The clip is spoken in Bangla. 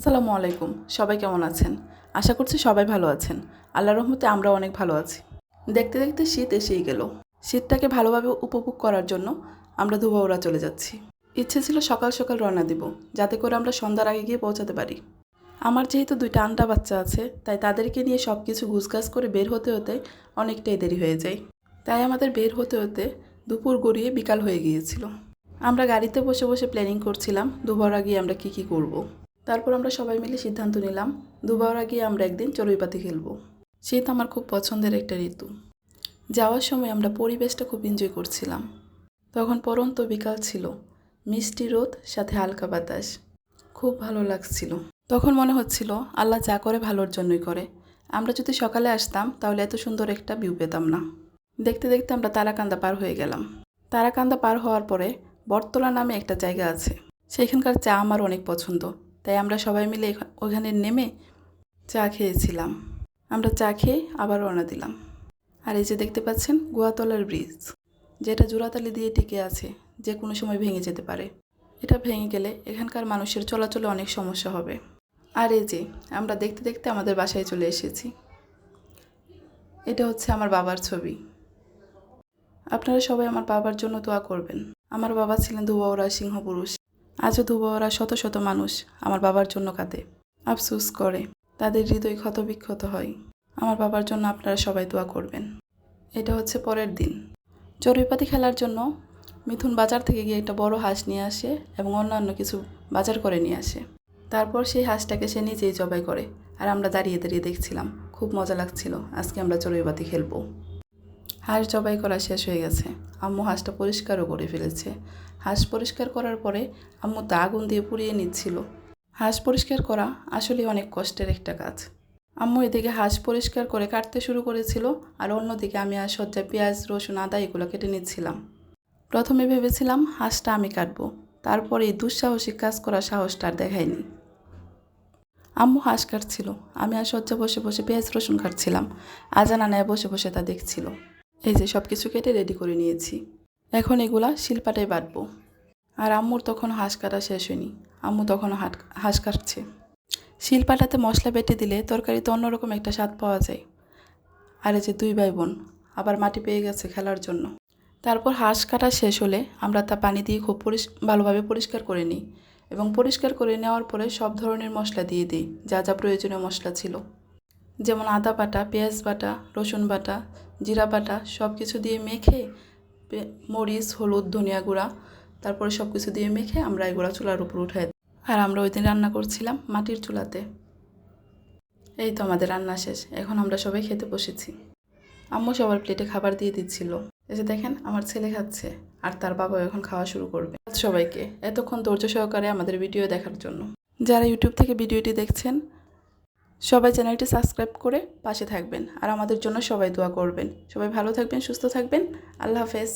আসসালামু আলাইকুম। সবাই কেমন আছেন? আশা করছি সবাই ভালো আছেন। আল্লাহ রহমতে আমরা অনেক ভালো আছি। দেখতে দেখতে শীত এসেই গেল। শীতটাকে ভালোভাবে উপভোগ করার জন্য আমরা ধুবাউড়া চলে যাচ্ছি। ইচ্ছে ছিল সকাল সকাল রওনা দিব, যাতে করে আমরা সন্ধ্যার আগে গিয়ে পৌঁছাতে পারি। আমার যেহেতু দুইটা আন্ডা বাচ্চা আছে, তাই তাদেরকে নিয়ে সব কিছু গুছগাছ করে বের হতে হতে অনেকটাই দেরি হয়ে যায়। তাই আমাদের বের হতে হতে দুপুর গড়িয়ে বিকাল হয়ে গিয়েছিল। আমরা গাড়িতে বসে বসে প্ল্যানিং করছিলাম দুবার গিয়ে আমরা কী কী করব। তারপর আমরা সবাই মিলে সিদ্ধান্ত নিলাম, দুবার আগে আমরা একদিন চড়ুইপাতি খেলব। শীত আমার খুব পছন্দের একটা ঋতু। যাওয়ার সময় আমরা পরিবেশটা খুব এনজয় করছিলাম। তখন পরন্ত বিকাল ছিল, মিষ্টি রোদ, সাথে হালকা বাতাস। খুব ভালো লাগছিল। তখন মনে হচ্ছিল, আল্লাহ যা করে ভালোর জন্যই করে। আমরা যদি সকালে আসতাম, তাহলে এত সুন্দর একটা ভিউ পেতাম না। দেখতে দেখতে আমরা তারাকান্দা পার হয়ে গেলাম। তারাকান্দা পার হওয়ার পরে বটতলা নামে একটা জায়গা আছে। সেখানকার চা আমার অনেক পছন্দ। তাই আমরা সবাই মিলে ওখানে নেমে চা খেয়েছিলাম। আমরা চা খেয়ে আবার রওনা দিলাম। আর এই যে দেখতে পাচ্ছেন গুয়াতলার ব্রিজ, যেটা জোড়াতালি দিয়ে টিকে আছে, যে কোনো সময় ভেঙে যেতে পারে। এটা ভেঙে গেলে এখানকার মানুষের চলাচলে অনেক সমস্যা হবে। আর এই যে আমরা দেখতে দেখতে আমাদের বাসায় চলে এসেছি। এটা হচ্ছে আমার বাবার ছবি। আপনারা সবাই আমার বাবার জন্য দোয়া করবেন। আমার বাবা ছিলেন ধুবাওরা সিংহ পুরুষ আজও ধুবাওরা শত শত মানুষ আমার বাবার জন্য কাঁদে, আফসুস করে। তাদের হৃদয় ক্ষতবিক্ষত হয়। আমার বাবার জন্য আপনারা সবাই দোয়া করবেন। এটা হচ্ছে পরের দিন। চড়ুইপাতি খেলার জন্য মিথুন বাজার থেকে গিয়ে একটা বড় হাঁস নিয়ে আসে এবং অন্যান্য কিছু বাজার করে নিয়ে আসে। তারপর সেই হাঁসটাকে সে নিজেই জবাই করে। আর আমরা দাঁড়িয়ে দাঁড়িয়ে দেখছিলাম। খুব মজা লাগছিল। আজকে আমরা চড়ুইপাতি খেলব। হাঁস জবাই করা শেষ হয়ে গেছে। আম্মু হাঁসটা পরিষ্কারও করে ফেলেছে। হাঁস পরিষ্কার করার পরে আম্মু তা আগুন দিয়ে পুড়িয়ে নিচ্ছিল। হাঁস পরিষ্কার করা আসলে অনেক কষ্টের একটা কাজ। আম্মু এদিকে হাঁস পরিষ্কার করে কাটতে শুরু করেছিল আর অন্যদিকে আমি আর সজ্জায় পেঁয়াজ, রসুন, আদা এগুলো কেটে নিচ্ছিলাম। প্রথমে ভেবেছিলাম হাঁসটা আমি কাটবো। তারপরে এই দুঃসাহসিক কাজ করার সাহসটা আর দেখায়নি আম্মু হাঁস কাটছিল। আমি আর সজ্জা বসে বসে পেঁয়াজ, রসুন কাটছিলাম। আজানা নেয় বসে বসে তা দেখছিল। এই যে সব কিছু কেটে রেডি করে নিয়েছি। এখন এগুলা শিলপাটায় বাটবো। আর আম্মুর তখন হাঁস কাটা শেষ হয়নি। আম্মু তখন হাট, হাঁস কাটছে। শিলপাটাতে মশলা বেটে দিলে তরকারিতে অন্যরকম একটা স্বাদ পাওয়া যায়। আর এই যে দুই ভাই বোন আবার মাটি পেয়ে গেছে খেলার জন্য। তারপর হাঁস কাটা শেষ হলে আমরা তা পানি দিয়ে খুব পরিষ ভালোভাবে পরিষ্কার করে নিই এবং পরিষ্কার করে নেওয়ার পরে সব ধরনের মশলা দিয়ে দিই, যা যা প্রয়োজনীয় মশলা ছিল। যেমন আদা বাটা, পেঁয়াজ বাটা, রসুন বাটা জিরা বাটা সব কিছু দিয়ে মেখে মরিচ, হলুদ, ধনিয়া গুঁড়া, তারপরে সব কিছু দিয়ে মেখে আমরা এগুলো চুলার উপর উঠাই। আর আমরা ওই দিন রান্না করছিলাম মাটির চুলাতে। এই তো আমাদের রান্না শেষ, এখন আমরা সবাই খেতে বসেছি। আম্মু সবার প্লেটে খাবার দিয়ে দিচ্ছিল। এসে দেখেন, আমার ছেলে খাচ্ছে আর তার বাবা এখন খাওয়া শুরু করবে। সবাইকে, এতক্ষণ ধৈর্য সহকারে আমাদের ভিডিও দেখার জন্য। যারা ইউটিউব থেকে ভিডিওটি দেখছেন সবাই চ্যানেলটি সাবস্ক্রাইব করে পাশে থাকবেন আর আমাদের জন্য সবাই দোয়া করবেন। সবাই ভালো থাকবেন, সুস্থ থাকবেন। আল্লাহ হাফেজ।